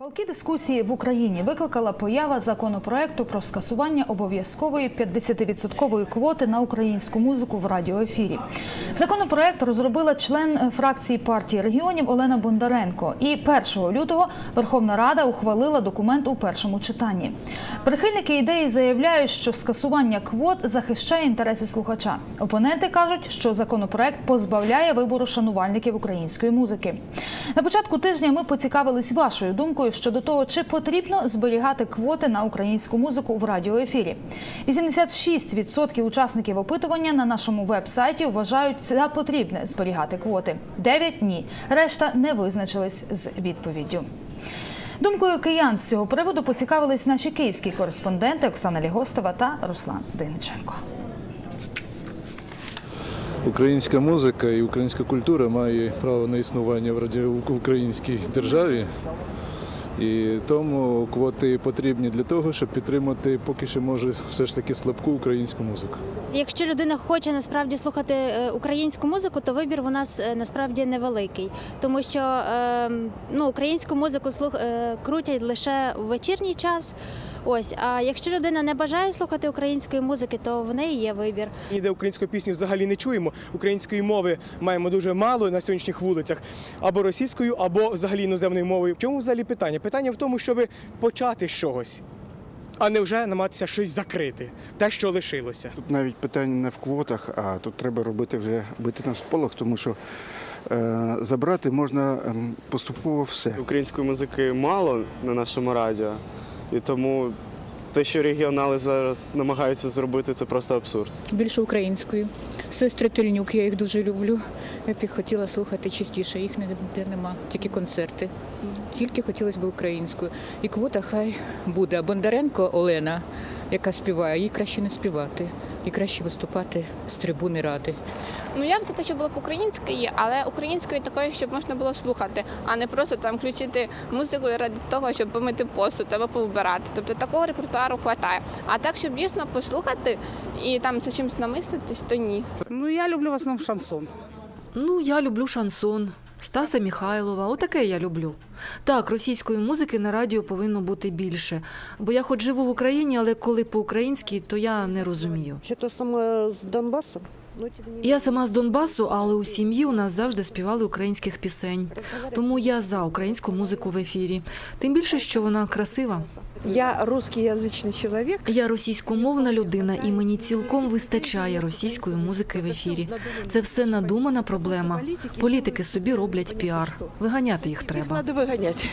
Палки дискусії в Україні викликала поява законопроекту про скасування обов'язкової 50-відсоткової квоти на українську музику в радіоефірі. Законопроект розробила член фракції партії регіонів Олена Бондаренко. І 1 лютого Верховна Рада ухвалила документ у першому читанні. Прихильники ідеї заявляють, що скасування квот захищає інтереси слухача. Опоненти кажуть, що законопроект позбавляє вибору шанувальників української музики. На початку тижня ми поцікавились вашою думкою щодо того, чи потрібно зберігати квоти на українську музику в радіоефірі. 86% учасників опитування на нашому веб-сайті вважають за потрібне зберігати квоти. 9 – ні. Решта не визначились з відповіддю. Думкою киян з цього приводу поцікавились наші київські кореспонденти Оксана Лігостова та Руслан Дениченко. Українська музика і українська культура має право на існування в раді- в українській державі. І тому квоти потрібні для того, щоб підтримати поки що може все ж таки слабку українську музику. Якщо людина хоче насправді слухати е, українську музику, то вибір у нас е, насправді невеликий, тому що е, ну, українську музику слух е, крутять лише в вечірній час. Ось, а якщо людина не бажає слухати української музики, то в неї є вибір. Ніде української пісні взагалі не чуємо. Української мови маємо дуже мало на сьогоднішніх вулицях, або російською, або взагалі іноземною мовою. В чому взагалі питання? Питання в тому, щоб почати з чогось, а не вже намагатися щось закрити, те, що лишилося. Тут навіть питання не в квотах, а тут треба робити вже бити на сполох, тому що е, забрати можна ем, поступово все. Української музики мало на нашому радіо, і тому те, що регіонали зараз намагаються зробити, це просто абсурд. більше українською. Сестри Тельнюк, я їх дуже люблю. Я б їх хотіла слухати частіше, їх ніде нема, тільки концерти. Тільки хотілося б українською. І квота хай буде. Бондаренко Олена, яка співає, їй краще не співати, їй краще виступати з трибуни ради. Ну я б за те, що було б української, але української такої, щоб можна було слухати, а не просто там включити музику ради того, щоб помити посуд або повбирати. Тобто такого репертуару вистачає. А так, щоб дійсно послухати і там за чимось намислитись, то ні. Ну, я люблю в основному шансон. Ну, я люблю шансон. Стаса Міхайлова, отаке я люблю. Так, російської музики на радіо повинно бути більше. Бо я хоч живу в Україні, але коли по-українськи, то я не розумію. Чи то саме з Донбасу? Я сама з Донбасу, але у сім'ї у нас завжди співали українських пісень. Тому я за українську музику в ефірі. Тим більше, що вона красива. Я русскоязичний чоловік. Я російськомовна людина, і мені цілком вистачає російської музики в ефірі. Це все надумана проблема. Політики собі роблять піар. Виганяти їх Їх треба. треба виганяти.